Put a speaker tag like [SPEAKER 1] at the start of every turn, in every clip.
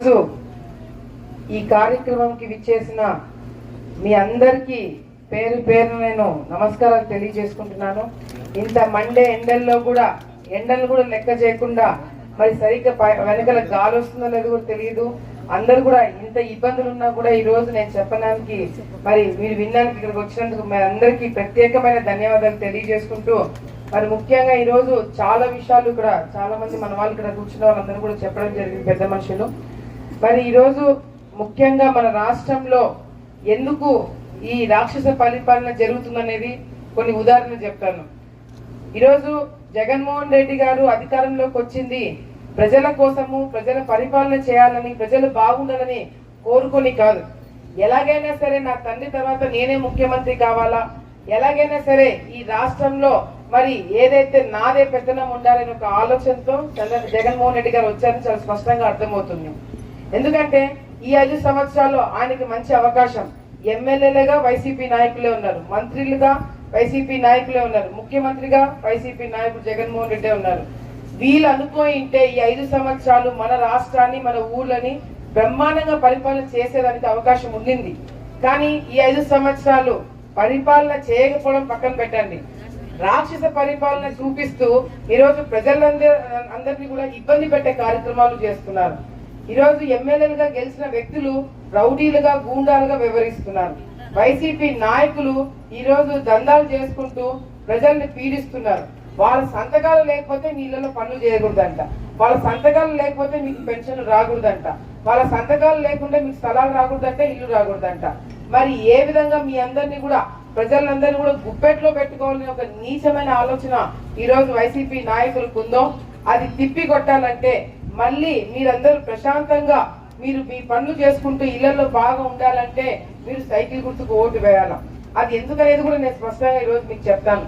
[SPEAKER 1] ఈరోజు ఈ కార్యక్రమంకి విచ్చేసిన మీ అందరికీ పేరు పేరు నేను నమస్కారాలు తెలియజేసుకుంటున్నాను. ఇంత మండే ఎండల్లో కూడా ఎండలు కూడా లెక్క చేయకుండా మరి సరిగ్గా వెనకల వెనకాల గాలి వస్తుందో లేదో కూడా తెలియదు. అందరు కూడా ఇంత ఇబ్బందులు ఉన్నా కూడా ఈ రోజు నేను చెప్పడానికి మరి మీరు వినడానికి ఇక్కడికి వచ్చినందుకు మీ అందరికీ ప్రత్యేకమైన ధన్యవాదాలు తెలియజేసుకుంటూ మరి ముఖ్యంగా ఈరోజు చాలా విషయాలు ఇక్కడ చాలా మంది మన వాళ్ళు ఇక్కడ కూర్చున్న వాళ్ళందరూ కూడా చెప్పడం జరిగింది పెద్ద మనుషులు. మరి ఈరోజు ముఖ్యంగా మన రాష్ట్రంలో ఎందుకు ఈ రాక్షస పరిపాలన జరుగుతుందనేది కొన్ని ఉదాహరణలు చెప్తాను. ఈరోజు జగన్మోహన్ రెడ్డి గారు అధికారంలోకి వచ్చింది. ప్రజల కోసము ప్రజల పరిపాలన చేయాలని ప్రజలు బాగుండాలని కోరుకొని కాదు. ఎలాగైనా సరే నా తండ్రి తర్వాత నేనే ముఖ్యమంత్రి కావాలా? ఎలాగైనా సరే ఈ రాష్ట్రంలో మరి ఏదైతే నాదే పెత్తనం ఉండాలని ఒక ఆలోచనతో చంద్ర- జగన్మోహన్ రెడ్డి గారు వచ్చారని చాలా స్పష్టంగా అర్థమవుతుంది. ఎందుకంటే ఈ ఐదు సంవత్సరాల్లో ఆయనకి మంచి అవకాశం ఎమ్మెల్యేలుగా వైసీపీ నాయకులే ఉన్నారు మంత్రులుగా వైసీపీ నాయకులే ఉన్నారు ముఖ్యమంత్రిగా వైసీపీ నాయకుడు జగన్మోహన్ రెడ్డి ఉన్నారు. వీళ్ళు అనుకోయింటే ఈ ఐదు సంవత్సరాలు మన రాష్ట్రాన్ని మన ఊర్లని బ్రహ్మాండంగా పరిపాలన చేసేదానికి అవకాశం ఉండింది. కానీ ఈ ఐదు సంవత్సరాలు పరిపాలన చేయకపోవడం పక్కన పెట్టండి. రాక్షస పరిపాలన చూపిస్తూ ఈరోజు ప్రజలందరూ అందరినీ కూడా ఇబ్బంది పెట్టే కార్యక్రమాలు చేస్తున్నారు. ఈరోజు ఎమ్మెల్యేలుగా గెలిచిన వ్యక్తులు రౌడీలుగా గూండాలుగా వ్యవహరిస్తున్నారు. వైసీపీ నాయకులు ఈరోజు దందాలు చేసుకుంటూ ప్రజల్ని పీడిస్తున్నారు. వాళ్ళ సంతకాలు లేకపోతే నీళ్ళలో పనులు చేయకూడదంట. వాళ్ళ సంతకాలు లేకపోతే మీకు పెన్షన్ రాకూడదంట. వాళ్ళ సంతకాలు లేకుండా మీకు స్థలాలు రాకూడదంట ఇల్లు రాకూడదంట. మరి ఏ విధంగా మీ అందరినీ కూడా ప్రజలందరినీ కూడా గుప్పెట్లో పెట్టుకోవాలని ఒక నీచమైన ఆలోచన ఈరోజు వైసీపీ నాయకులకు ఉందో అది తిప్పి కొట్టాలంటే మళ్ళీ మీరందరూ ప్రశాంతంగా మీరు మీ పనులు చేసుకుంటూ ఇళ్ళలో బాగా ఉండాలంటే మీరు సైకిల్ గుర్తుకు ఓటు వేయాల? అది ఎందుకనేది కూడా నేను స్పష్టంగా ఈరోజు మీకు చెప్తాను.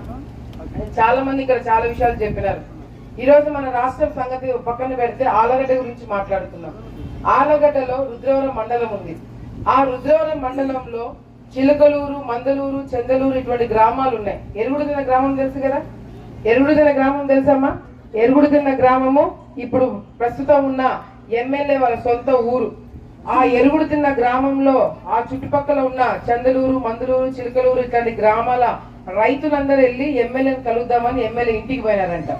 [SPEAKER 1] చాలా మంది ఇక్కడ చాలా విషయాలు చెప్పినారు. ఈరోజు మన రాష్ట్రం సంగతి పక్కన పెడితే ఆలగడ్డ గురించి మాట్లాడుతున్నాం. ఆలగడ్డలో రుద్రవరం మండలం ఉంది. ఆ రుద్రవరం మండలంలో చిలకలూరు మందలూరు చందలూరు ఇటువంటి గ్రామాలు ఉన్నాయి. ఎరుగుడుదిన గ్రామం తెలుసు కదా? ఎరుగుడుదిన గ్రామం తెలుసమ్మా? ఎరుగుడుదిన గ్రామము ఇప్పుడు ప్రస్తుతం ఉన్న ఎమ్మెల్యే వాళ్ళ సొంత ఊరు. ఆ ఎరుగుడు తిన్న గ్రామంలో ఆ చుట్టుపక్కల ఉన్న చందలూరు మందులూరు చిలకలూరు ఇట్లాంటి గ్రామాల రైతులందరూ వెళ్ళి ఎమ్మెల్యేని కలుద్దామని ఎమ్మెల్యే ఇంటికి పోయినారంట.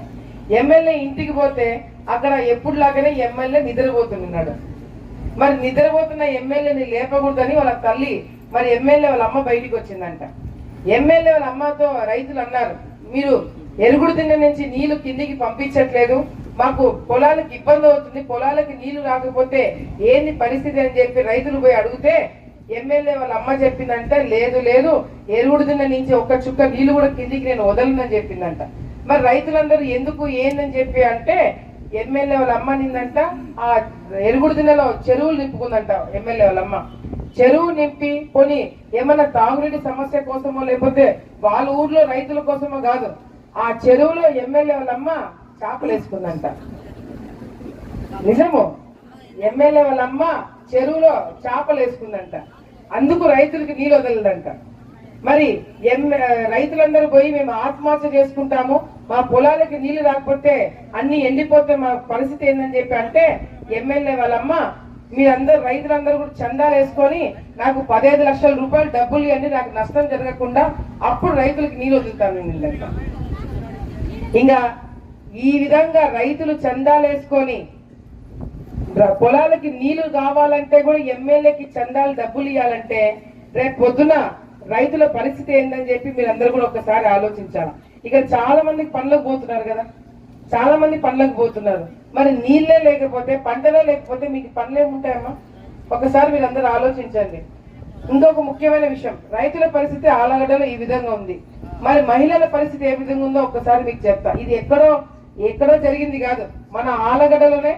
[SPEAKER 1] ఎమ్మెల్యే ఇంటికి పోతే అక్కడ ఎప్పుడులాగానే ఎమ్మెల్యే నిద్రపోతున్నాడు. మరి నిద్రపోతున్న ఎమ్మెల్యేని లేపకూడదని వాళ్ళ తల్లి మరి ఎమ్మెల్యే వాళ్ళ అమ్మ బయటికి వచ్చిందంట. ఎమ్మెల్యే వాళ్ళ అమ్మతో రైతులు అన్నారు మీరు ఎరుగుడు తిన్న నుంచి నీళ్ళు కిందికి పంపించట్లేదు. మాకు పొలాలకు ఇబ్బంది అవుతుంది. పొలాలకి నీళ్ళు రాకపోతే ఏంది పరిస్థితి అని చెప్పి రైతులు పోయి అడిగితే ఎమ్మెల్యే వాళ్ళ అమ్మ చెప్పిందంట లేదు లేదు ఎరుగుడు తిన్న నుంచి ఒక్క చుక్క నీళ్ళు కూడా కిందికి నేను వదలనని చెప్పిందంట. మరి రైతులందరూ ఎందుకు ఏందని చెప్పి అంటే ఎమ్మెల్యే వాళ్ళ అమ్మ నిందంట ఆ ఎరుగుడు దిన్నెలో చెరువులు నింపుకుందంట ఎమ్మెల్యే వాళ్ళ అమ్మ. చెరువు నింపి కొని ఏమన్నా తాగునీటి సమస్య కోసమో లేకపోతే వాళ్ళ ఊర్లో రైతుల కోసమో కాదు. ఆ చెరువులో ఎమ్మెల్యే వాళ్ళమ్మ చేపలు వేసుకుందంట నిజము. ఎమ్మెల్యే వాళ్ళమ్మ చెరువులో చేపలు వేసుకుందంట అందుకు రైతులకి నీళ్ళు వదలదంట. మరి రైతులందరూ పోయి మేము ఆత్మహత్య చేసుకుంటాము మా పొలాలకి నీళ్ళు రాకపోతే అన్ని ఎండిపోతే మా పరిస్థితి ఏందని చెప్పి అంటే ఎమ్మెల్యే వాళ్ళమ్మ మీరందరూ రైతులందరూ కూడా చందాలు వేసుకొని నాకు పదహైదు లక్షల రూపాయలు డబ్బులు ఇవ్వండి నాకు నష్టం జరగకుండా అప్పుడు రైతులకు నీళ్ళు వదులుతాను నీళ్ళంట ఇంకా ఈ విధంగా రైతులు చందాలు వేసుకొని పొలాలకి నీళ్ళు కావాలంటే కూడా ఎమ్మెల్యేకి చందాలు డబ్బులు ఇవ్వాలంటే రేపు పొద్దున రైతుల పరిస్థితి ఏందని చెప్పి మీరందరూ కూడా ఒకసారి ఆలోచించాలి. ఇక చాలా మంది పనులకు పోతున్నారు కదా. చాలా మంది పనులకు పోతున్నారు. మరి నీళ్ళే లేకపోతే పంటలే లేకపోతే మీకు పనులే ఉంటాయమ్మా ఒకసారి మీరు అందరూ ఆలోచించండి. ఇంకొక ముఖ్యమైన విషయం రైతుల పరిస్థితి ఆలగడలో ఈ విధంగా ఉంది. మరి మహిళల పరిస్థితి ఏ విధంగా ఉందో ఒకసారి మీకు చెప్తా. ఇది ఎక్కడో ఎక్కడో జరిగింది కాదు. మన ఆలగడలోనే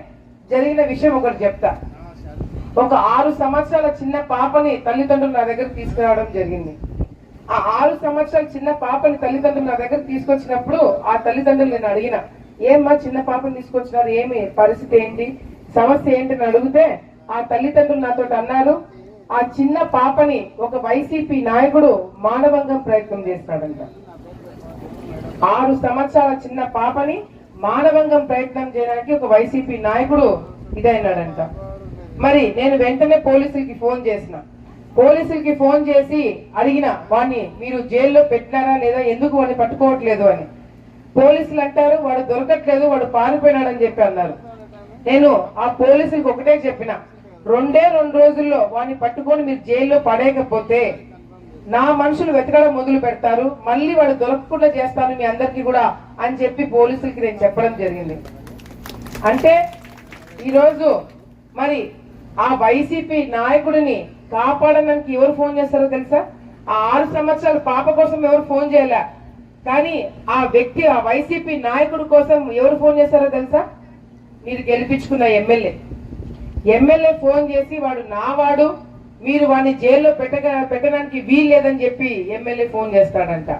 [SPEAKER 1] జరిగిన విషయం ఒకటి చెప్తా. ఒక ఆరు సంవత్సరాల చిన్న పాపని తల్లిదండ్రులు నా దగ్గర తీసుకురావడం జరిగింది. ఆ ఆరు సంవత్సరాల చిన్న పాపని తల్లిదండ్రులు నా దగ్గర తీసుకొచ్చినప్పుడు ఆ తల్లిదండ్రులు నేను అడిగిన ఏమ్మా చిన్న పాపని తీసుకొచ్చినారు? ఏమి? పరిస్థితి ఏంటి? సమస్య ఏంటి? అని అడిగితే ఆ తల్లిదండ్రులు నాతో అన్నారు ఆ చిన్న పాపని ఒక వైసీపీ నాయకుడు మానవంగం ప్రయత్నం చేస్తాడంట. ఆరు సంవత్సరాల చిన్న పాపని మానవంగం ప్రయత్నం చేయడానికి ఒక వైసీపీ నాయకుడు ఇదైనాడంట. మరి నేను వెంటనే పోలీసులకి ఫోన్ చేసిన. పోలీసులకి ఫోన్ చేసి అడిగిన వాడిని మీరు జైల్లో పెట్టినారా లేదా? ఎందుకు వాడిని పట్టుకోవట్లేదు? అని. పోలీసులు అంటారు వాడు దొరకట్లేదు వాడు పారిపోయినాడని చెప్పి అన్నారు. నేను ఆ పోలీసులకు ఒకటే చెప్పిన రెండే రెండు రోజుల్లో వాడిని పట్టుకొని మీరు జైల్లో పడేయకపోతే నా మనుషులు వెతకడం మొదలు పెడతారు. మళ్ళీ వాడు దొరకకుండా చేస్తాను మీ అందరికీ కూడా అని చెప్పి పోలీసులకి నేను చెప్పడం జరిగింది. అంటే ఈరోజు మరి ఆ వైసీపీ నాయకుడిని కాపాడడానికి ఎవరు ఫోన్ చేస్తారో తెలుసా? ఆ ఆరు సంవత్సరాల పాప కోసం ఎవరు ఫోన్ చేయలే. కానీ ఆ వ్యక్తి ఆ వైసీపీ నాయకుడి కోసం ఎవరు ఫోన్ చేస్తారో తెలుసా? మీరు గెలిపించుకున్న ఎమ్మెల్యే. ఎమ్మెల్యే ఫోన్ చేసి వాడు నావాడు మీరు వాడిని జైల్లో పెట్టగ పెట్టడానికి వీల్లేదని చెప్పి ఎమ్మెల్యే ఫోన్ చేస్తాడంట.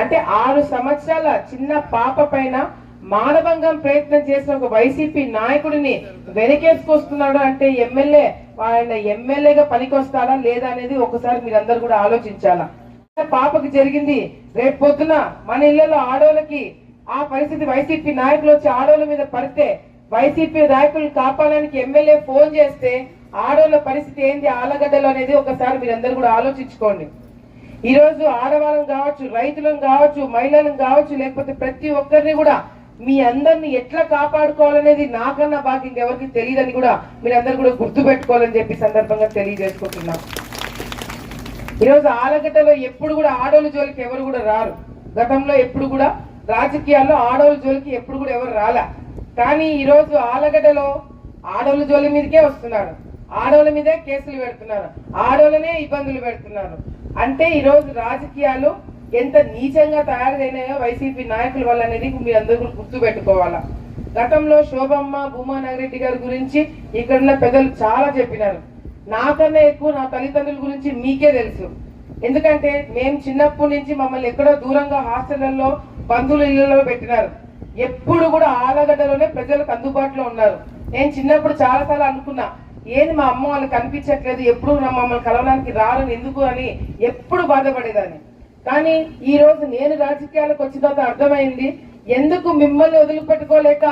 [SPEAKER 1] అంటే ఆరు సంవత్సరాల చిన్న పాప పైన మానభంగం ప్రయత్నం చేసిన ఒక వైసీపీ నాయకుడిని వెనకేసుకొస్తున్నాడు అంటే ఎమ్మెల్యే ఆయన ఎమ్మెల్యేగా పనికొస్తాడా లేదా అనేది ఒకసారి మీరందరూ కూడా ఆలోచించాలా? పాపకి జరిగింది రేపు పొద్దున మన ఇళ్ళలో ఆడోళ్ళకి ఆ పరిస్థితి వైసీపీ నాయకులు వచ్చి ఆడోళ్ళ మీద పడితే వైసీపీ నాయకులు కాపాడడానికి ఎమ్మెల్యే ఫోన్ చేస్తే ఆడోళ్ళ పరిస్థితి ఏంది ఆలగడ్డలు అనేది ఒకసారి మీరందరూ కూడా ఆలోచించుకోండి. ఈరోజు రోజు ఆడవాళ్ళం కావచ్చు రైతులను కావచ్చు మహిళలను కావచ్చు లేకపోతే ప్రతి ఒక్కరిని కూడా మీ అందరిని ఎట్లా కాపాడుకోవాలనేది నాకన్నా బాగా ఇంకెవరికి తెలియదని కూడా మీరందరూ కూడా గుర్తు పెట్టుకోవాలని చెప్పి సందర్భంగా తెలియజేసుకుంటున్నాం. ఈరోజు ఆలగడ్డలో ఎప్పుడు కూడా ఆడోళ్ళ జోలికి ఎవరు కూడా రారు. గతంలో ఎప్పుడు కూడా రాజకీయాల్లో ఆడోళ్ళ జోలికి ఎప్పుడు కూడా ఎవరు రాలా. కానీ ఈరోజు ఆలగడ్డలో ఆడోళ్ళ జోలి మీదకే వస్తున్నారు. ఆడోళ్ళ మీదే కేసులు పెడుతున్నారు. ఆడోళ్ళనే ఇబ్బందులు పెడుతున్నారు. అంటే ఈరోజు రాజకీయాలు ఎంత నీచంగా తయారైనాయో వైసీపీ నాయకుల వల్ల అనేది మీరు అందరూ గుర్తుపెట్టుకోవాలా. గుర్తు పెట్టుకోవాలా గతంలో శోభమ్మ భూమా నాగిరెడ్డి గారి గురించి ఇక్కడున్న పెద్దలు చాలా చెప్పినారు. నాకన్నా ఎక్కువ నా తల్లిదండ్రుల గురించి మీకే తెలుసు. ఎందుకంటే మేము చిన్నప్పటి నుంచి మమ్మల్ని ఎక్కడో దూరంగా హాస్టళ్ళలో బంధువుల ఇళ్ళలో పెట్టినారు. ఎప్పుడు కూడా ఆలగడ్డలోనే ప్రజలకు అందుబాటులో ఉన్నారు. నేను చిన్నప్పుడు చాలా సార్లు అనుకున్నా ఏది మా అమ్మ వాళ్ళకి కనిపించట్లేదు ఎప్పుడు నా మమ్మల్ని కలవడానికి రారని ఎందుకు? అని ఎప్పుడు బాధపడేదాన్ని. కానీ ఈ రోజు నేను రాజకీయాలకు వచ్చిన తర్వాత అర్థమైంది ఎందుకు మిమ్మల్ని వదిలిపెట్టుకోలేక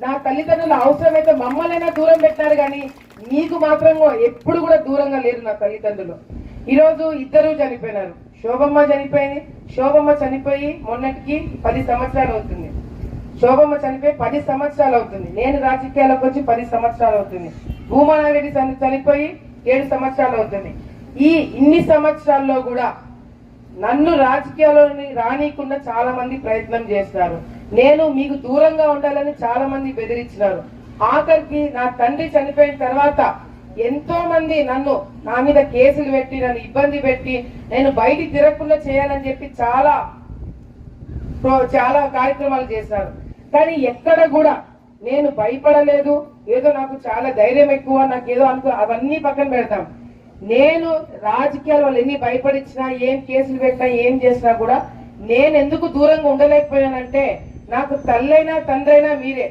[SPEAKER 1] నా తల్లిదండ్రులు అవసరమైతే మమ్మల్నైనా దూరం పెట్టారు కానీ నీకు మాత్రం ఎప్పుడు కూడా దూరంగా లేరు నా తల్లిదండ్రులు. ఈరోజు ఇద్దరు చనిపోయినారు. శోభమ్మ చనిపోయింది. శోభమ్మ చనిపోయి మొన్నటికి పది సంవత్సరాలు అవుతుంది. శోభమ్మ చనిపోయి పది సంవత్సరాలు అవుతుంది. నేను రాజకీయాలకు వచ్చి పది సంవత్సరాలు అవుతుంది. భూమానారెడ్డి చని- చనిపోయి ఏడు సంవత్సరాలు అవుతుంది. ఈ ఇన్ని సంవత్సరాల్లో కూడా నన్ను రాజకీయాల్లోని రానియకుండా చాలా మంది ప్రయత్నం చేస్తున్నారు నేను మీకు దూరంగా ఉండాలని చాలా మంది బెదిరించినారు. ఆఖరికి నా తండ్రి చనిపోయిన తర్వాత ఎంతో మంది నన్ను నా మీద కేసులు పెట్టి నన్ను ఇబ్బంది పెట్టి నేను బయటికి తిరగకుండా చేయాలని చెప్పి చాలా ప్రో- చాలా కార్యక్రమాలు చేశారు. కానీ ఎక్కడ కూడా నేను భయపడలేదు. ఏదో నాకు చాలా ధైర్యం ఎక్కువ నాకు ఏదో అనుకో అవన్నీ పక్కన పెడతాం. నేను రాజకీయాలు వాళ్ళు ఎన్ని భయపడించినా ఏం కేసులు పెట్టినా ఏం చేసినా కూడా నేను ఎందుకు దూరంగా ఉండలేకపోయానంటే నాకు తల్లైనా తండ్రైనా మీరే.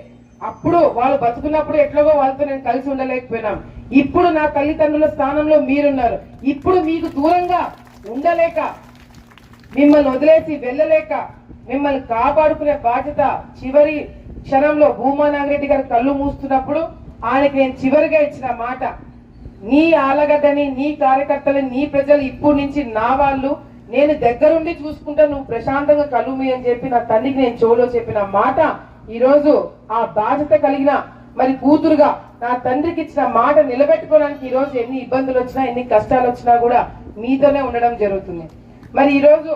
[SPEAKER 1] అప్పుడు వాళ్ళు బతుకున్నప్పుడు ఎట్లాగో వాళ్ళతో నేను కలిసి ఉండలేకపోయినాం. ఇప్పుడు నా తల్లిదండ్రుల స్థానంలో మీరున్నారు. ఇప్పుడు మీకు దూరంగా ఉండలేక మిమ్మల్ని వదిలేసి వెళ్ళలేక మిమ్మల్ని కాపాడుకునే బాధ్యత చివరి క్షణంలో భూమా నాగిరెడ్డి గారు కళ్ళు మూస్తున్నప్పుడు ఆయనకి నేను చివరిగా ఇచ్చిన మాట నీ ఆలగడ్డని నీ కార్యకర్తలు నీ ప్రజలు ఇప్పుడు నుంచి నా వాళ్ళు నేను దగ్గరుండి చూసుకుంటా నువ్వు ప్రశాంతంగా కలుమి అని చెప్పి నా తండ్రికి నేను చెవులో చెప్పిన మాట ఈరోజు ఆ బాధ్యత కలిగిన మరి కూతురుగా నా తండ్రికి ఇచ్చిన మాట నిలబెట్టుకోవడానికి ఈరోజు ఎన్ని ఇబ్బందులు వచ్చినా ఎన్ని కష్టాలు వచ్చినా కూడా మీతోనే ఉండడం జరుగుతుంది. మరి ఈరోజు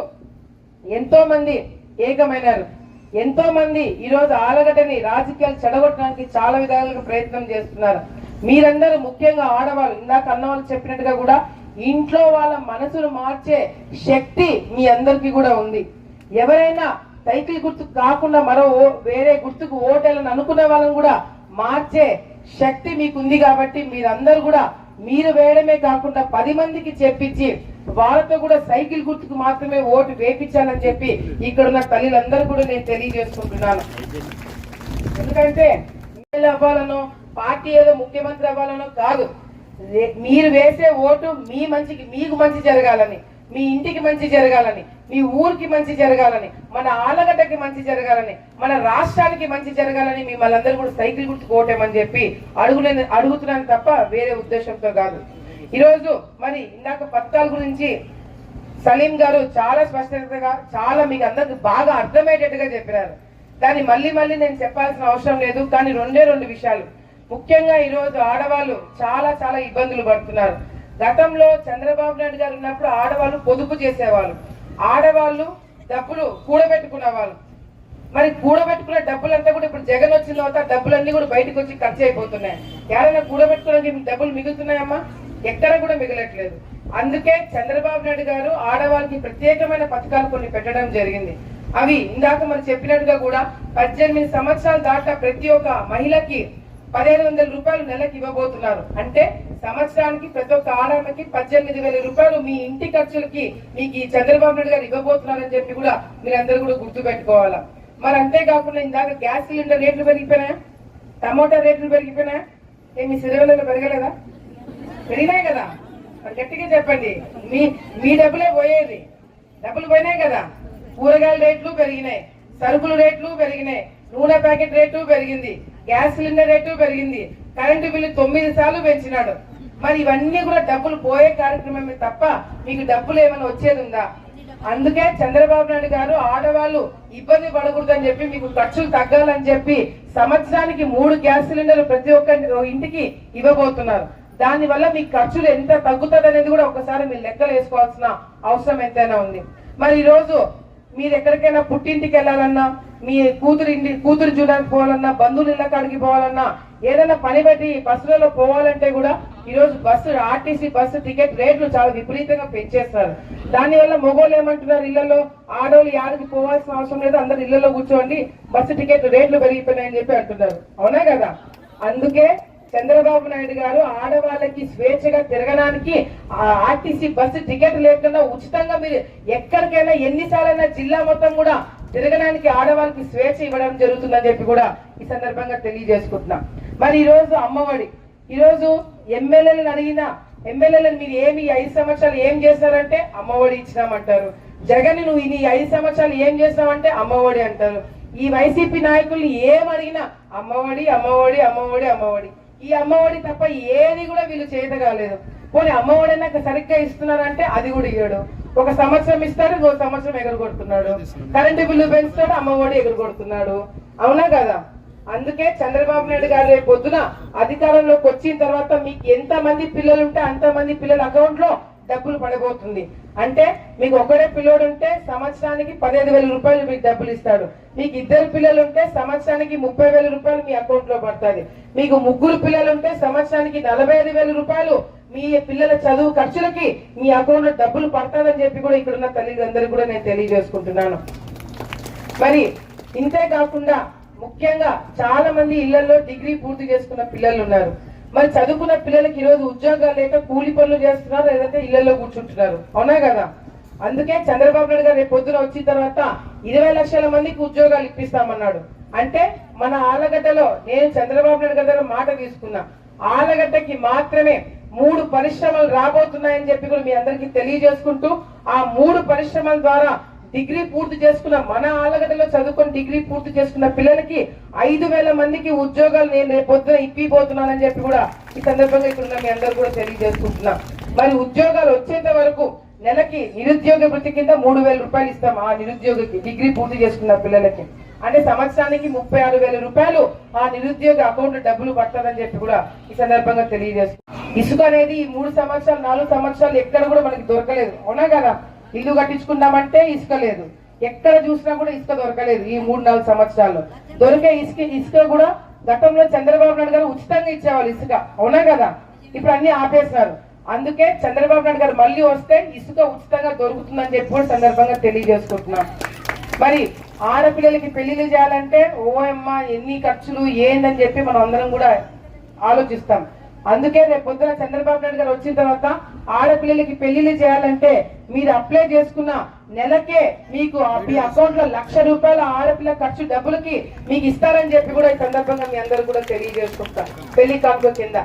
[SPEAKER 1] ఎంతో మంది ఏకమైనారు. ఎంతో మంది ఈరోజు ఆలగడ్డని రాజకీయాలు చెడగొట్టడానికి చాలా విధాలుగా ప్రయత్నం చేస్తున్నారు. మీరందరూ ముఖ్యంగా ఆడవాళ్ళు ఇందాక అన్నవాళ్ళు చెప్పినట్టుగా కూడా ఇంట్లో వాళ్ళ మనసును మార్చే శక్తి మీ అందరికీ కూడా ఉంది. ఎవరైనా సైకిల్ గుర్తుకు కాకుండా మరో ఓ- వేరే గుర్తుకు ఓటేయాలని అనుకునే వాళ్ళని కూడా మార్చే శక్తి మీకుంది కాబట్టి మీరందరూ కూడా మీరు వేయడమే కాకుండా పది మందికి చెప్పించి వాళ్ళతో కూడా సైకిల్ గుర్తుకు మాత్రమే ఓటు వేపించాలని చెప్పి ఇక్కడ ఉన్న తల్లిలందరూ కూడా నేను తెలియజేసుకుంటున్నాను. ఎందుకంటే ఎమ్మెల్యే అవ్వాలనో పార్టీ ఏదో ముఖ్యమంత్రి అవ్వాలనో కాదు. మీరు వేసే ఓటు మీ మంచికి మీకు మంచి జరగాలని మీ ఇంటికి మంచి జరగాలని మీ ఊరికి మంచి జరగాలని మన ఆలగడ్డకి మంచి జరగాలని మన రాష్ట్రానికి మంచి జరగాలని మిమ్మల్ని అందరూ కూడా సైకిల్ గుర్తుకోవటమని చెప్పి అడుగులే అడుగుతున్నాను తప్ప వేరే ఉద్దేశంతో కాదు. ఈరోజు మరి ఇందాక పథకాల గురించి సలీం గారు చాలా స్పష్టతగా చాలా మీకు అందరికి బాగా అర్థమయ్యేటట్టుగా చెప్పినారు. దాన్ని మళ్ళీ మళ్ళీ నేను చెప్పాల్సిన అవసరం లేదు కానీ రెండే రెండు విషయాలు. ముఖ్యంగా ఈరోజు ఆడవాళ్ళు చాలా చాలా ఇబ్బందులు పడుతున్నారు. గతంలో చంద్రబాబు నాయుడు గారు ఉన్నప్పుడు ఆడవాళ్ళు పొదుపు చేసేవాళ్ళు. ఆడవాళ్ళు డబ్బులు కూడబెట్టుకునే వాళ్ళు. మరి కూడబెట్టుకున్న డబ్బులంతా కూడా ఇప్పుడు జగన్ వచ్చిన తర్వాత డబ్బులన్నీ కూడా బయటకు వచ్చి ఖర్చు అయిపోతున్నాయి. ఎవరైనా కూడబెట్టుకోవడానికి డబ్బులు మిగులుతున్నాయమ్మా? ఎక్కడ కూడా మిగలట్లేదు. అందుకే చంద్రబాబు నాయుడు గారు ఆడవాళ్ళకి ప్రత్యేకమైన పథకాలు కొన్ని పెట్టడం జరిగింది. అవి ఇందాక మనం చెప్పినట్టుగా కూడా పద్దెనిమిది సంవత్సరాలు దాటా ప్రతి ఒక్క మహిళకి పదిహేను వందల రూపాయలు నెలకి ఇవ్వబోతున్నారు. అంటే సంవత్సరానికి ప్రతి ఒక్క ఆడమ్మకి పద్దెనిమిది వేల రూపాయలు మీ ఇంటి ఖర్చులకి మీకు ఈ చంద్రబాబు నాయుడు గారు ఇవ్వబోతున్నారని చెప్పి కూడా మీరందరూ కూడా గుర్తు పెట్టుకోవాలా మరి అంతేకాకుండా ఇందాక గ్యాస్ సిలిండర్ రేట్లు పెరిగిపోయినాయా? టమోటా రేట్లు పెరిగిపోయినాయా? ఏ మీ సిలిండర్లు పెరగలేదా? పెరిగినాయి కదా. మరి గట్టిగా చెప్పండి. మీ మీ డబ్బులే పోయేది. డబ్బులు పోయినాయి కదా. కూరగాయల రేట్లు పెరిగినాయి. సరుకుల రేట్లు పెరిగినాయి. నూనె ప్యాకెట్ రేటు పెరిగింది. గ్యాస్ సిలిండర్ రేటు పెరిగింది. కరెంటు బిల్లు తొమ్మిది సార్లు పెంచినాడు. మరి ఇవన్నీ కూడా డబ్బులు పోయే కార్యక్రమమే తప్ప మీకు డబ్బులు ఏమైనా వచ్చేది ఉందా? అందుకే చంద్రబాబు నాయుడు గారు ఆడవాళ్ళు ఇబ్బంది పడకూడదని చెప్పి మీకు ఖర్చులు తగ్గాలని చెప్పి సంవత్సరానికి మూడు గ్యాస్ సిలిండర్లు ప్రతి ఒక్క ఇంటికి ఇవ్వబోతున్నారు. దాని వల్ల మీ ఖర్చులు ఎంత తగ్గుతుంది అనేది కూడా ఒకసారి మీరు లెక్కలు వేసుకోవాల్సిన అవసరం ఎంతైనా ఉంది. మరి ఈరోజు మీరు ఎక్కడికైనా పుట్టింటికి వెళ్ళాలన్నా మీ కూతురు ఇంటి కూతురు చూడడానికి పోవాలన్నా బంధువులు ఇళ్ళ కాడికి పోవాలన్నా ఏదైనా పని బట్టి బస్సులలో పోవాలంటే కూడా ఈరోజు బస్సు ఆర్టీసీ బస్సు టికెట్ రేట్లు చాలా విపరీతంగా పెంచేస్తారు. దానివల్ల మొగోళ్ళు ఏమంటున్నారు? ఇళ్ళలో ఆడవాళ్ళు యాడికి పోవాల్సిన అవసరం లేదు అందరు ఇళ్ళలో కూర్చోండి బస్సు టికెట్ రేట్లు పెరిగిపోయినాయని చెప్పి అంటున్నారు. అవునా కదా? అందుకే చంద్రబాబు నాయుడు గారు ఆడవాళ్ళకి స్వేచ్ఛగా తిరగడానికి ఆ ఆర్టీసీ బస్సు టికెట్ లేకుండా ఉచితంగా మీరు ఎక్కడికైనా ఎన్నిసార్లైనా జిల్లా మొత్తం కూడా తిరగడానికి ఆడవాళ్ళకి స్వేచ్ఛ ఇవ్వడం జరుగుతుందని చెప్పి కూడా ఈ సందర్భంగా తెలియజేసుకుంటున్నాం. మరి ఈరోజు అమ్మఒడి ఈ రోజు ఎమ్మెల్యేలను అడిగిన ఎమ్మెల్యేలను మీరు ఏమి ఐదు సంవత్సరాలు ఏం చేశారంటే అమ్మఒడి ఇచ్చినామంటారు. జగన్ నువ్వు ఈ ఐదు సంవత్సరాలు ఏం చేసినావంటే అమ్మఒడి అంటారు. ఈ వైసీపీ నాయకుల్ని ఏం అడిగినా అమ్మఒడి అమ్మఒడి అమ్మఒడి అమ్మఒడి. ఈ అమ్మఒడి తప్ప ఏది కూడా వీళ్ళు చేయదగాలేదు పోనీ అమ్మఒడి అన్నాక సరిగ్గా ఇస్తున్నారంటే అది కూడా ఇయ్యడు. ఒక సంవత్సరం ఇస్తాడు ఇంకో సంవత్సరం ఎగరగొడుతున్నాడు. కరెంటు బిల్లు పెంచుతాడు అమ్మఒడి ఎగరగొడుతున్నాడు. అవునా కదా? అందుకే చంద్రబాబు నాయుడు గారు రేపు పొద్దున అధికారంలోకి వచ్చిన తర్వాత మీకు ఎంత మంది పిల్లలు ఉంటే అంత మంది పిల్లల అకౌంట్లో డబ్బులు పడబోతుంది. అంటే మీకు ఒకడే పిల్లోడు ఉంటే సంవత్సరానికి పదిహేను వేల రూపాయలు మీకు డబ్బులు ఇస్తాడు. మీకు ఇద్దరు పిల్లలు ఉంటే సంవత్సరానికి ముప్పై వేల రూపాయలు మీ అకౌంట్లో పడుతుంది. మీకు ముగ్గురు పిల్లలు ఉంటే సంవత్సరానికి నలభై ఐదు వేల రూపాయలు మీ పిల్లల చదువు ఖర్చులకి మీ అకౌంట్లో డబ్బులు పడతాదని చెప్పి కూడా ఇక్కడున్న తల్లిదండ్రులు కూడా నేను తెలియజేసుకుంటున్నాను. మరి ఇంతే కాకుండా ముఖ్యంగా చాలా మంది ఇళ్ళలో డిగ్రీ పూర్తి చేసుకున్న పిల్లలు ఉన్నారు. మరి చదువుకున్న పిల్లలకి ఈరోజు ఉద్యోగాలు లేక కూలి పనులు చేస్తున్నారు లేదంటే ఇళ్ళలో కూర్చుంటున్నారు. అవునా కదా? అందుకే చంద్రబాబు నాయుడు గారు రేపు పొద్దున వచ్చిన తర్వాత ఇరవై లక్షల మందికి ఉద్యోగాలు ఇప్పిస్తామన్నాడు. అంటే మన ఆలగడ్డలో నేను చంద్రబాబు నాయుడు గారి దగ్గర మాట తీసుకున్నా. ఆలగడ్డకి మాత్రమే మూడు పరిశ్రమలు రాబోతున్నాయని చెప్పి కూడా మీ అందరికీ తెలియజేసుకుంటూ ఆ మూడు పరిశ్రమల ద్వారా డిగ్రీ పూర్తి చేసుకున్న మన ఆలగడ్డలో చదువుకొని డిగ్రీ పూర్తి చేసుకున్న పిల్లలకి ఐదు వేల మందికి ఉద్యోగాలు నేను పొద్దున ఇప్పిపోతున్నానని చెప్పి కూడా ఈ సందర్భంగా ఇక్కడ మీ అందరు కూడా తెలియజేసుకుంటున్నా. మరి ఉద్యోగాలు వచ్చేంత వరకు నెలకి నిరుద్యోగ వృత్తి కింద మూడు వేల రూపాయలు ఇస్తాం ఆ నిరుద్యోగికి డిగ్రీ పూర్తి చేసుకున్న పిల్లలకి. అంటే సంవత్సరానికి ముప్పై ఆరు వేల రూపాయలు ఆ నిరుద్యోగ అకౌంట్ డబ్బులు పడతాదని చెప్పి కూడా ఈ సందర్భంగా తెలియజేస్తుంది ఇసుక అనేది ఈ మూడు సంవత్సరాలు నాలుగు సంవత్సరాలు ఎక్కడ కూడా మనకి దొరకలేదు. అవునా కదా? ఇల్లు కట్టించుకుందామంటే ఇసుక లేదు. ఎక్కడ చూసినా కూడా ఇసుక దొరకలేదు ఈ మూడు నాలుగు సంవత్సరాల్లో. దొరికే ఇసుక ఇసుక కూడా గతంలో చంద్రబాబు నాయుడు గారు ఉచితంగా ఇచ్చేవాళ్ళు ఇసుక. అవునా కదా? ఇప్పుడు అన్ని ఆపేస్తున్నారు అందుకే చంద్రబాబు నాయుడు గారు మళ్ళీ వస్తే ఇసుక ఉచితంగా దొరుకుతుందని చెప్పి కూడా సందర్భంగా తెలియజేసుకుంటున్నాం. మరి ఆడపిల్లలకి పెళ్ళిళ్ళు చేయాలంటే ఓఎమ్మ ఎన్ని ఖర్చులు ఏందని చెప్పి మనం అందరం కూడా ఆలోచిస్తాం. అందుకే రేపు పొద్దున చంద్రబాబు నాయుడు గారు వచ్చిన తర్వాత ఆడపిల్లలకి పెళ్ళిళ్ళు చేయాలంటే మీరు అప్లై చేసుకున్న నెలకే మీకు మీ అకౌంట్లో లక్ష రూపాయల ఆడపిల్ల ఖర్చు డబ్బులకి మీకు ఇస్తారని చెప్పి కూడా ఈ సందర్భంగా మీ అందరు కూడా తెలియజేసుకుంటాం పెళ్ళి కింద.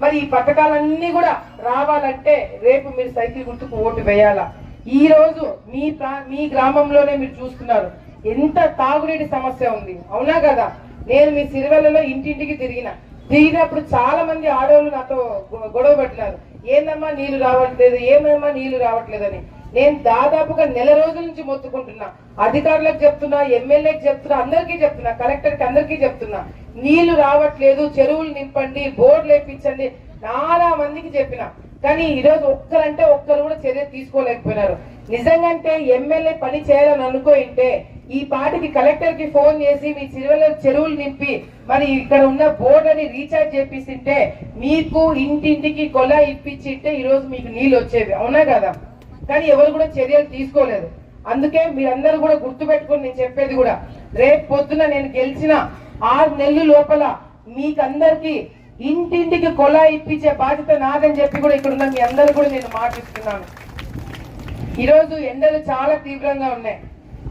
[SPEAKER 1] మరి ఈ పథకాలన్నీ కూడా రావాలంటే రేపు మీరు సైకిల్ గుర్తుకు ఓటు వేయాలా? ఈ రోజు మీ ప్రా- మీ గ్రామంలోనే మీరు చూస్తున్నారు. ఎంత తాగునీటి సమస్య ఉంది. అవునా కదా? నేను మీ సిరివెల్లలో ఇంటింటికి తిరిగిన. తిరిగినప్పుడు చాలా మంది ఆడవాళ్ళు నాతో గొ- గొడవ పడినారు ఏందమ్మా నీళ్ళు రావట్లేదు? ఏమేమా నీళ్ళు రావట్లేదని? నేను దాదాపుగా నెల రోజుల నుంచి మొత్తుకుంటున్నా. అధికారులకు చెప్తున్నా ఎమ్మెల్యేకి చెప్తున్నా అందరికీ చెప్తున్నా కలెక్టర్కి అందరికీ చెప్తున్నా. నీళ్ళు రావట్లేదు చెరువులు నింపండి బోర్లు వేపించండి చాలా మందికి చెప్పిన. కానీ ఈరోజు ఒక్కరంటే ఒక్కరు కూడా చర్య తీసుకోలేకపోయినారు. నిజంగంటే ఎమ్మెల్యే పని చేయాలని అనుకోయింటే ఈ పాటికి కలెక్టర్కి ఫోన్ చేసి మీ చెరువుల చెరువులు నింపి మరి ఇక్కడ ఉన్న బోర్డుని రీఛార్జ్ చేపిస్తుంటే మీకు ఇంటింటికి కొల ఇప్పించింటే ఈరోజు మీకు నీళ్ళు వచ్చేవి. అవునా కదా? కానీ ఎవరు కూడా చర్యలు తీసుకోలేదు. అందుకే మీరందరూ కూడా గుర్తుపెట్టుకుని నేను చెప్పేది కూడా రేపు పొద్దున నేను గెలిచిన ఆరు నెలల లోపల మీకందరికి ఇంటింటికి కొల ఇప్పించే బాధ్యత నాదని చెప్పి కూడా ఇక్కడ ఉన్న మీ అందరూ కూడా నేను మాటిస్తున్నాను. ఈరోజు ఎండలు చాలా తీవ్రంగా ఉన్నాయి.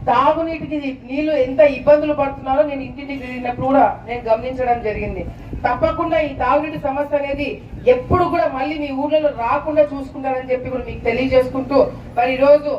[SPEAKER 1] తాగునీటికి నీళ్ళు ఎంత ఇబ్బందులు పడుతున్నారో నేను ఇంటింటికి తిరిగినప్పుడు కూడా నేను గమనించడం జరిగింది. తప్పకుండా ఈ తాగునీటి సమస్య అనేది ఎప్పుడు కూడా మళ్ళీ మీ ఊర్లలో రాకుండా చూసుకుంటారని చెప్పి కూడా మీకు తెలియజేసుకుంటూ మరి ఈరోజు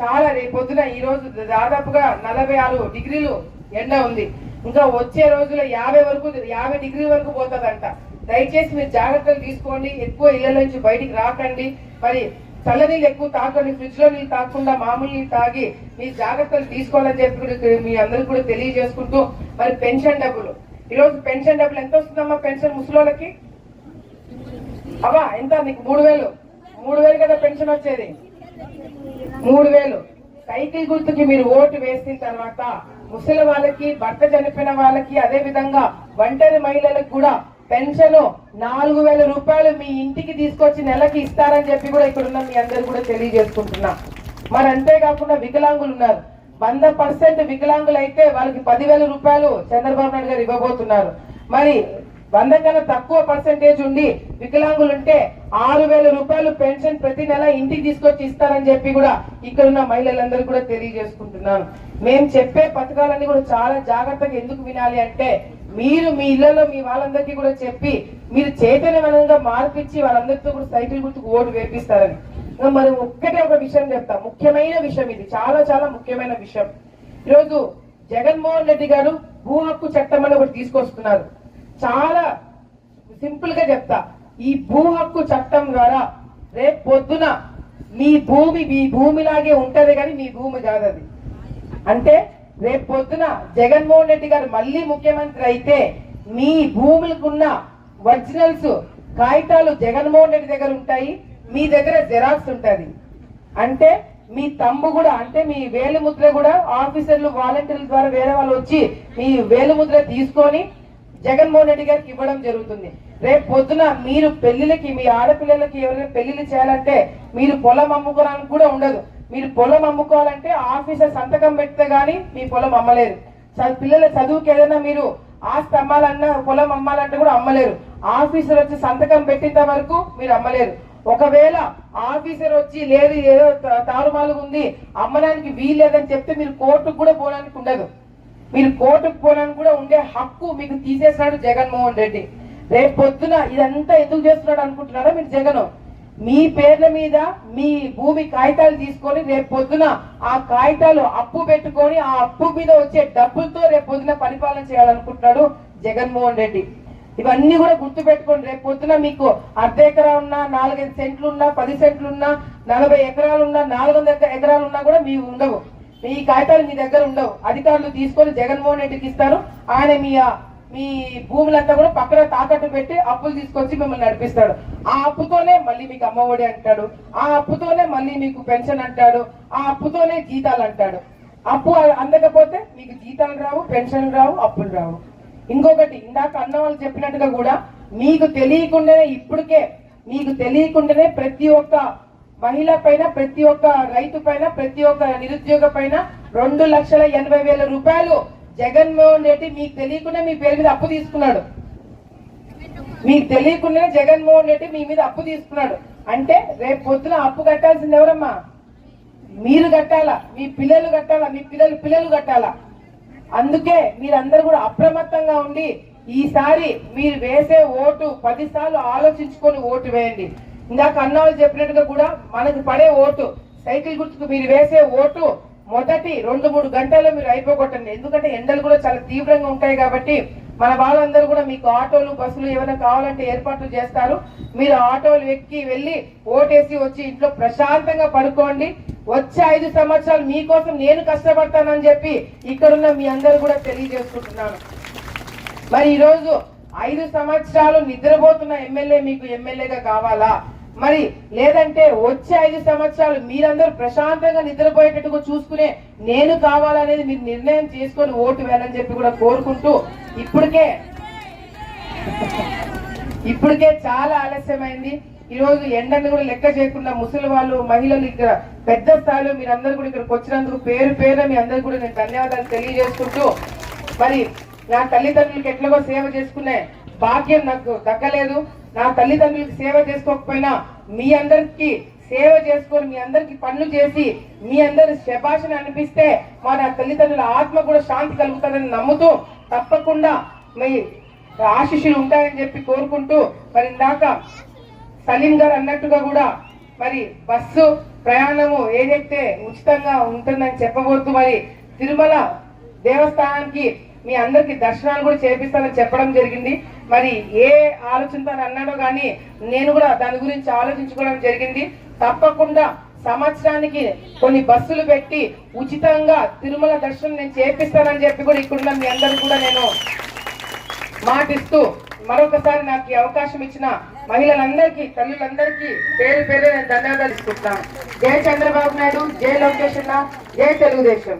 [SPEAKER 1] చాలా రేపొద్దున ఈరోజు దాదాపుగా నలభై ఆరు డిగ్రీలు ఎండ ఉంది. ఇంకా వచ్చే రోజుల్లో యాభై వరకు యాభై డిగ్రీ వరకు పోతుందంట. దయచేసి మీరు జాగ్రత్తలు తీసుకోండి. ఎక్కువ ఇళ్ళ నుంచి బయటికి రాకండి. మరి చల్లనీళ్ళు ఎక్కువ తాగండి ఫ్రిడ్జ్లో నీళ్ళు తాగకుండా మామూలు నీళ్ళు తాగి మీ జాగ్రత్తలు తీసుకోవాలని చెప్పి మీ అందరికి కూడా తెలియజేసుకుంటూ మరి పెన్షన్ డబ్బులు. ఈ రోజు పెన్షన్ డబ్బులు ఎంత వస్తుందమ్మా పెన్షన్ ముసలోళ్ళకి? అవ్వా ఎంత నీకు? మూడు వేలు. మూడు వేలు కదా పెన్షన్ వచ్చేది. మూడు వేలు. సైకిల్ గుర్తుకి మీరు ఓటు వేసిన తర్వాత ముసలి వాళ్ళకి భర్త చనిపోయిన వాళ్ళకి అదే విధంగా ఒంటరి మహిళలకు కూడా పెన్షన్ నాలుగు వేల రూపాయలు మీ ఇంటికి తీసుకొచ్చి నెలకి ఇస్తారని చెప్పి కూడా ఇక్కడ ఉన్న మీ అందరు కూడా తెలియజేసుకుంటున్నా. మరి అంతేకాకుండా వికలాంగులు ఉన్నారు. వంద పర్సెంట్ వికలాంగులు అయితే వాళ్ళకి పదివేల రూపాయలు చంద్రబాబు నాయుడు గారు ఇవ్వబోతున్నారు. మరి వంద కన్నా తక్కువ పర్సెంటేజ్ ఉండి వికలాంగులు ఉంటే ఆరు వేల రూపాయలు పెన్షన్ ప్రతి నెల ఇంటికి తీసుకొచ్చి ఇస్తారని చెప్పి కూడా ఇక్కడ ఉన్న మహిళలందరూ కూడా తెలియజేసుకుంటున్నాను. మేము చెప్పే పథకాలన్నీ కూడా చాలా జాగ్రత్తగా ఎందుకు వినాలి అంటే మీరు మీ ఇళ్ళలో మీ వాళ్ళందరికీ కూడా చెప్పి మీరు చైతన్యవంతంగా మార్పిచ్చి వాళ్ళందరితో కూడా సైకిల్ గుర్తుకు ఓటు వేపిస్తారని. మనం ఒక్కటే ఒక విషయం చెప్తా. ముఖ్యమైన విషయం ఇది. చాలా చాలా ముఖ్యమైన విషయం. ఈరోజు జగన్మోహన్ రెడ్డి గారు భూ హక్కు చట్టం అని ఒకటి తీసుకొస్తున్నారు. చాలా సింపుల్గా చెప్తా. ఈ భూ హక్కు చట్టం ద్వారా రేపు పొద్దున మీ భూమి మీ భూమిలాగే ఉంటది కానీ మీ భూమి కాదు అది అంటే రేపు పొద్దున జగన్మోహన్ రెడ్డి గారు మళ్ళీ ముఖ్యమంత్రి అయితే మీ భూములకున్న ఒరిజినల్స్ కాగితాలు జగన్మోహన్ రెడ్డి దగ్గర ఉంటాయి మీ దగ్గర జెరాక్స్ ఉంటుంది. అంటే మీ తమ్ము కూడా అంటే మీ వేలిముద్ర కూడా ఆఫీసర్లు వాలంటీర్ల ద్వారా వేరే వాళ్ళు వచ్చి మీ వేలిముద్ర తీసుకొని జగన్మోహన్ రెడ్డి గారికి ఇవ్వడం జరుగుతుంది. రేపు పొద్దున మీరు పెళ్ళిలకి మీ ఆడపిల్లలకి ఎవరైనా పెళ్ళిలు చేయాలంటే మీరు పొలం అమ్ముకోవడానికి కూడా ఉండదు. మీరు పొలం అమ్ముకోవాలంటే ఆఫీసర్ సంతకం పెడితే గానీ మీ పొలం అమ్మలేరు. చ- పిల్లల చదువుకి ఏదైనా మీరు ఆస్తి అమ్మాలన్నా పొలం అమ్మాలంటే కూడా అమ్మలేరు. ఆఫీసర్ వచ్చి సంతకం పెట్టేంత వరకు మీరు అమ్మలేరు. ఒకవేళ ఆఫీసర్ వచ్చి లేదు ఏదో తారుమాలు తారుమాలుగా ఉంది అమ్మడానికి వీల్లేదని చెప్తే మీరు కోర్టుకు కూడా పోవడానికి ఉండదు. మీరు కోర్టుకు పోవడానికి కూడా ఉండే హక్కు మీకు తీసేసినాడు జగన్మోహన్ రెడ్డి. రేపు పొద్దున ఇదంతా ఎందుకు చేస్తున్నాడు అనుకుంటున్నారా మీరు జగన్? మీ పేర్ల మీద మీ భూమి కాగితాలు తీసుకొని రేపు పొద్దున ఆ కాగితాలు అప్పు పెట్టుకొని ఆ అప్పు మీద వచ్చే డబ్బులతో రేపు పొద్దున పరిపాలన చేయాలనుకుంటున్నాడు జగన్మోహన్ రెడ్డి. ఇవన్నీ కూడా గుర్తు పెట్టుకోండి రేపు పొద్దున మీకు అర్ధ ఎకరా ఉన్నా నాలుగైదు సెంట్లు ఉన్నా పది సెంట్లు ఉన్నా నలభై ఎకరాలు ఉన్నా నాలుగు వందల ఎకరాలు ఉన్నా కూడా మీ ఉండవు. మీ కాగితాలు మీ దగ్గర ఉండవు. అధికారులు తీసుకొని జగన్మోహన్ రెడ్డికి ఇస్తారు. ఆయన మీ మీ భూములంతా కూడా పక్కన తాకట్టు పెట్టి అప్పులు తీసుకొచ్చి మిమ్మల్ని నడిపిస్తాడు. ఆ అప్పుతోనే మళ్ళీ మీకు అమ్మఒడి అంటాడు. ఆ అప్పుతోనే మళ్ళీ మీకు పెన్షన్ అంటాడు. ఆ అప్పుతోనే జీతాలు అంటాడు. అప్పు అందకపోతే మీకు జీతాలు రావు పెన్షన్ రావు అప్పులు రావు. ఇంకొకటి ఇందాక అన్న వాళ్ళు చెప్పినట్టుగా కూడా మీకు తెలియకుండానే ఇప్పటికే మీకు తెలియకుండానే ప్రతి ఒక్క మహిళ పైన ప్రతి ఒక్క రైతు పైన ప్రతి ఒక్క నిరుద్యోగ పైన రెండు లక్షల ఎనభై వేల రూపాయలు జగన్మోహన్ రెడ్డి మీకు తెలియకుండా మీ పేరు మీద అప్పు తీసుకున్నాడు. మీకు తెలియకుండా జగన్మోహన్ రెడ్డి మీ మీద అప్పు తీసుకున్నాడు. అంటే రేపు పొద్దున అప్పు కట్టాల్సింది ఎవరమ్మా? మీరు కట్టాలా? మీ పిల్లలు కట్టాలా? మీ పిల్లలు పిల్లలు కట్టాలా? అందుకే మీరందరూ కూడా అప్రమత్తంగా ఉండి ఈసారి మీరు వేసే ఓటు పదిసార్లు ఆలోచించుకొని ఓటు వేయండి. ఇందాక అన్నవాళ్ళు చెప్పినట్టుగా కూడా మనకు పడే ఓటు సైకిల్ గుర్తుకు మీరు వేసే ఓటు మొదటి రెండు మూడు గంటల్లో మీరు అయిపోగొట్టండి. ఎందుకంటే ఎండలు కూడా చాలా తీవ్రంగా ఉంటాయి కాబట్టి మన వాళ్ళందరూ కూడా మీకు ఆటోలు బస్సులు ఏమైనా కావాలంటే ఏర్పాట్లు చేస్తారు. మీరు ఆటోలు ఎక్కి వెళ్ళి ఓటేసి వచ్చి ఇంట్లో ప్రశాంతంగా పడుకోండి. వచ్చే ఐదు సంవత్సరాలు మీకోసం నేను కష్టపడతానని చెప్పి ఇక్కడున్న మీ అందరు కూడా తెలియజేసుకుంటున్నాను. మరి ఈరోజు ఐదు సంవత్సరాలు నిద్రపోతున్న ఎమ్మెల్యే మీకు ఎమ్మెల్యేగా కావాలా? మరి లేదంటే వచ్చే ఐదు సంవత్సరాలు మీరందరూ ప్రశాంతంగా నిద్రపోయేటట్టుగా చూసుకునే నేను కావాలనేది మీరు నిర్ణయం చేసుకొని ఓటు వేయాలని చెప్పి కూడా కోరుకుంటూ ఇప్పటికే ఇప్పటికే చాలా ఆలస్యమైంది. ఈ రోజు ఎండను కూడా లెక్క చేయకుండా ముసలి వాళ్ళు మహిళలు ఇక్కడ పెద్ద స్థాయిలో మీరందరూ కూడా ఇక్కడికి వచ్చినందుకు పేరు పేరు మీ అందరు కూడా నేను ధన్యవాదాలు తెలియజేసుకుంటూ మరి నా తల్లిదండ్రులకి ఎట్లాగో సేవ చేసుకునే భాగ్యం నాకు దక్కలేదు. నా తల్లిదండ్రులకి సేవ చేసుకోకపోయినా మీ అందరికి సేవ చేసుకొని మీ అందరికి పనులు చేసి మీ అందరి శభాషణ అనిపిస్తే మా నా తల్లిదండ్రుల ఆత్మ కూడా శాంతి కలుగుతుందని నమ్ముతూ తప్పకుండా మీ ఆశీస్సులు ఉంటాయని చెప్పి కోరుకుంటూ మరి ఇందాక సలీం గారు అన్నట్టుగా కూడా మరి బస్సు ప్రయాణము ఏదైతే ఉచితంగా ఉంటుందని చెప్పబోతూ మరి తిరుమల దేవస్థానానికి మీ అందరికి దర్శనాలు కూడా చేపిస్తానని చెప్పడం జరిగింది. మరి ఏ ఆలోచనతో అన్నాడో కానీ నేను కూడా దాని గురించి ఆలోచించుకోవడం జరిగింది. తప్పకుండా సంవత్సరానికి కొన్ని బస్సులు పెట్టి ఉచితంగా తిరుమల దర్శనం నేను చేపిస్తానని చెప్పి కూడా ఇక్కడున్న మీ అందరు కూడా నేను మాటిస్తూ మరొకసారి నాకు ఈ అవకాశం ఇచ్చిన మహిళలందరికీ తల్లులందరికీ పేరు పేరు నేను ధన్యవాదాలు ఇస్తున్నాను జై చంద్రబాబు నాయుడు జై లోకేష్ అన్న జై తెలుగుదేశం.